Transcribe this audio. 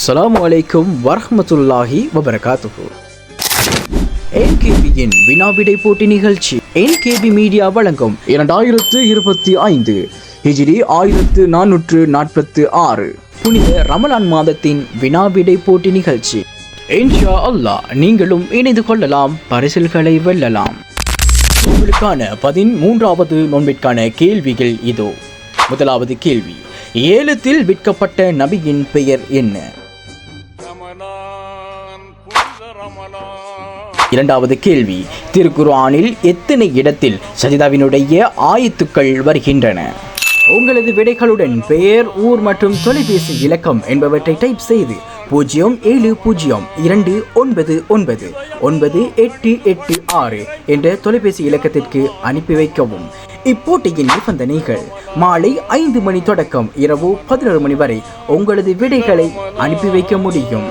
அஸ்லாம் வலைக்கும் வரமத்துல்லாஹி வபரகாத்துஹு என்கேபியின் வினாவிடை போட்டி நிகழ்ச்சி என்கேபி மீடியா வழங்கும் இரண்டாயிரத்து இருபத்தி ஐந்து ஹிஜிரி ஆயிரத்து நானூற்று நாற்பத்து ஆறு புனித ரமலான் மாதத்தின் வினாவிடை போட்டி நிகழ்ச்சி. இன்ஷா அல்லாஹ் நீங்களும் இணைந்து கொள்ளலாம் பரிசில்களை வெல்லலாம். உங்களுக்கான பதிமூன்றாவது நோன்பிற்கான கேள்விகள் இதோ. முதலாவது கேள்வி ஏலத்தில் விற்கப்பட்ட நபியின் பெயர் என்ன? இரண்டாவது கேள்வி திருக்குர்ஆனில் எத்தனை இடத்தில் சஜிதாவினுடைய ஆயத்துக்கள் வருகின்றன? உங்களது விடைகளுடன் பெயர் ஊர் மற்றும் தொலைபேசி இலக்கம் என்பவற்றை டைப் செய்து பூஜ்ஜியம் ஏழு பூஜ்ஜியம் இரண்டு ஒன்பது ஒன்பது ஒன்பது எட்டு எட்டு ஆறு என்ற தொலைபேசி இலக்கத்திற்கு அனுப்பி வைக்கவும். இப்போட்டியின் நிபந்தனைகள் மாலை ஐந்து மணி தொடக்கம் இரவு பதினொரு மணி வரை உங்களது விடைகளை அனுப்பி வைக்க முடியும்.